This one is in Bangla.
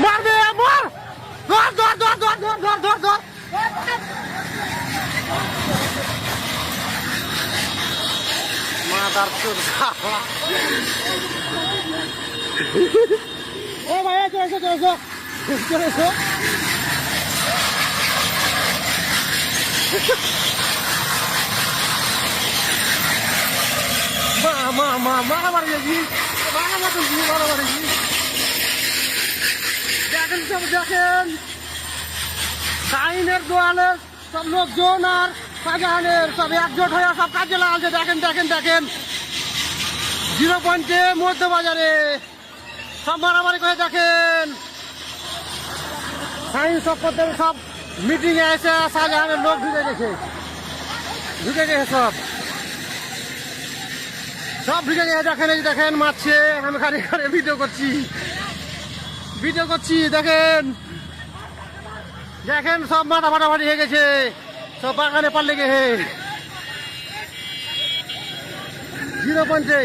মারবে মার ধর ধর ধর ধর ধর ধর ধর ধর। মাদার চোর। ও ভাই এসো এসো এসো। চলে এসো। মা মা মা মারামারি গেছি। মারামারি গেছি মারামারি গেছি। দেখেন দেখেন শাহিনের দোয়ালের সব লোকজন আর শাহজাহানের সব একজোট হয়ে সব কাজে লাগাচ্ছে দেখেন দেখেন দেখেন। জিরো পয়েন্টে মধ্য বাজারে সব মারামারি করে দেখেন। শাহিন সপ্পদের সব মিটিং এ এসে শাহজাহানের লোক ঢুকে গেছে। ঢুকে গেছে সব। সব ঢুকে গেছে, দেখেন, এই দেখেন, মারছে। আমি খালি খালি ভিডিও করছি। ভিডিও করছি, দেখেন। দেখেন, সব মাথা ফাটাফাটি হয়ে গেছে। সব বাগানে পাল্লে গেছে জিরো পয়েন্টে